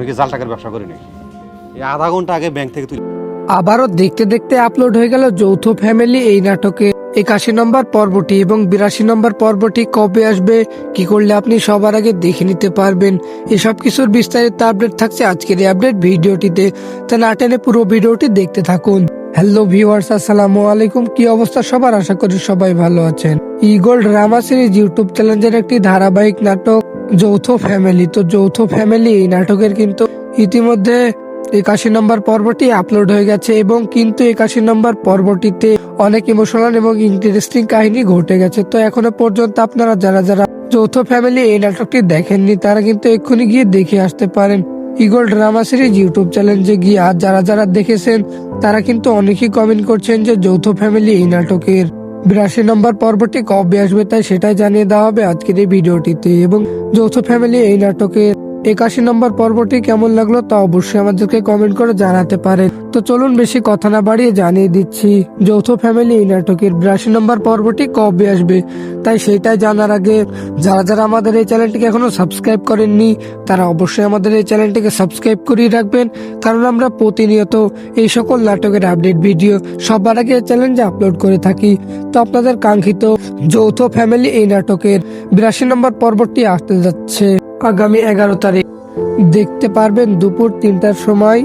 আমি জাল টাকার ব্যবসা করি নাকি? এই আধা ঘণ্টা আগে ব্যাংক থেকে তুই আবারও দেখতে দেখতে আপলোড হয়ে গেল যৌথ ফ্যামিলি এই নাটকে। একাশি নম্বর পর্বটি এবং বিরাশি নম্বর পর্বটি কবে আসবে, কি করলে আপনি সবার আগে দেখে নিতে পারবেন। এসব কিছুর বিস্তারিত আপডেট থাকছে আজকের এই আপডেট ভিডিওটিতে। তা না টেনে পুরো ভিডিওটি দেখতে থাকুন। হ্যালো ভিউয়ার্স আসসালামু আলাইকুম। কি অবস্থা সবার? আশা করি সবাই ভালো আছেন। ইগোল রামা সিরিজ ইউটিউব চ্যানেলের একটি ধারাবাহিক নাটক যৌথ ফ্যামিলি তো যৌথ ফ্যামিলি এই নাটকের কিন্তু ইতিমধ্যে একাশি নম্বর পর্বটি আপলোড হয়ে গেছে এবং কিন্তু একাশি নম্বর পর্বটিতে অনেক ইমোশনাল এবং ইন্টারেস্টিং কাহিনী ঘটে গেছে। তো এখনও পর্যন্ত আপনারা যারা যারা যৌথ ফ্যামিলি এই নাটকটি দেখেননি, তারা কিন্তু এক্ষুনি গিয়ে দেখে আসতে পারেন ইগল ড্রামা সিরিজ ইউটিউব চ্যানেলে গিয়ে আর যারা যারা দেখেছেন, তারা কিন্তু অনেকেই কমেন্ট করছেন যে যৌথ ফ্যামিলি এই নাটকের বিরাশি নম্বর পর্বটি কবে আসবে তাই সেটাই জানিয়ে দেওয়া হবে আজকের এই ভিডিওটিতে। এবং যৌথ ফ্যামিলি এই নাটকের একাশি নম্বর পর্বটি কেমন লাগল তা অবশ্যই আমাদেরকে কমেন্ট করে জানাতে পারেন। তো চলুন বেশি কথা না বাড়িয়ে জানিয়ে দিচ্ছি, যৌথ ফ্যামিলি এই নাটকের বিরাশি নম্বর পর্বটি কবে আসবে? তাই সেটাই জানার আগে যারা যারা আমাদের এই চ্যানেলটিকে এখনও সাবস্ক্রাইব করেননি, তারা অবশ্যই আমাদের এই চ্যানেলটিকে সাবস্ক্রাইব করিয়ে রাখবেন। কারণ আমরা প্রতিনিয়ত এই সকল নাটকের আপডেট ভিডিও সবার আগে চ্যালেঞ্জে আপলোড করে থাকি। তো আপনাদের কাঙ্ক্ষিত যৌথ ফ্যামিলি এই নাটকের বিরাশি নম্বর পর্বটি আসতে যাচ্ছে। আগামী এগারো তারিখ। দেখতে পারবেন দুপুর তিনটার সময়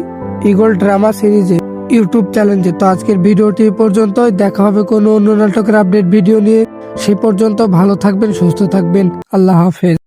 ইগল ড্রামা সিরিজে ইউটিউব চ্যানেলে তো আজকের ভিডিওটি পর্যন্ত পর্যন্তই। দেখা হবে কোনো অন্য নাটকের আপডেট ভিডিও নিয়ে। সে পর্যন্ত ভালো থাকবেন, সুস্থ থাকবেন। আল্লাহ হাফেজ।